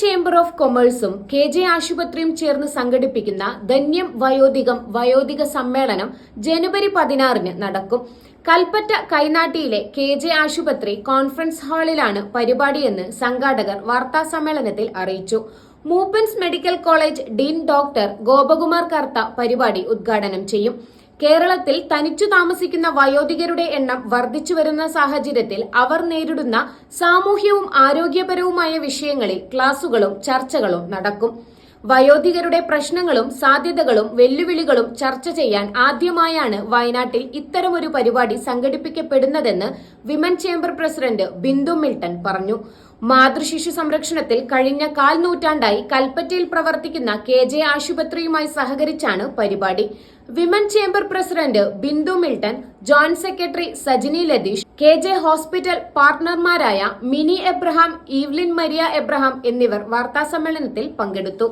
Chamber of കൊമേഴ്സും K J ആശുപത്രിയും ചേർന്ന് സംഘടിപ്പിക്കുന്ന ധന്യം വയോധികം വയോധിക സമ്മേളനം ജനുവരി പതിനാറിന് നടക്കും. കൽപ്പറ്റ കൈനാട്ടിയിലെ കെ ജെ ആശുപത്രി കോൺഫറൻസ് ഹാളിലാണ് പരിപാടിയെന്ന് സംഘാടകർ വാർത്താസമ്മേളനത്തിൽ അറിയിച്ചു. Moopens medical college dean doctor Gopakumar Kartha പരിപാടി ഉദ്ഘാടനം ചെയ്യും. കേരളത്തിൽ തനിച്ചു താമസിക്കുന്ന വയോധികരുടെ എണ്ണം വർദ്ധിച്ചു വരുന്ന സാഹചര്യത്തിൽ അവർ നേരിടുന്ന സാമൂഹ്യവും ആരോഗ്യപരവുമായ വിഷയങ്ങളിൽ ക്ലാസുകളും ചർച്ചകളും നടക്കും. വയോധികരുടെ പ്രശ്നങ്ങളും സാധ്യതകളും വെല്ലുവിളികളും ചർച്ച ചെയ്യാൻ ആദ്യമായാണ് വയനാട്ടിൽ ഇത്തരമൊരു പരിപാടി സംഘടിപ്പിക്കപ്പെടുന്നതെന്ന് women chamber president Bindu Milton പറഞ്ഞു. മാതൃശിശു സംരക്ഷണത്തിൽ കഴിഞ്ഞ കാൽ നൂറ്റാണ്ടായി കൽപ്പറ്റയിൽ പ്രവർത്തിക്കുന്ന കെ ജെ ആശുപത്രിയുമായി സഹകരിച്ചാണ് പരിപാടി. Women chamber president Bindu Milton joint secretary Sajini Latheesh K J hospital പാർട്ട്ണർമാരായ Mini Abraham Evelyn Maria Abraham എന്നിവർ വാർത്താസമ്മേളനത്തിൽ പങ്കെടുത്തു.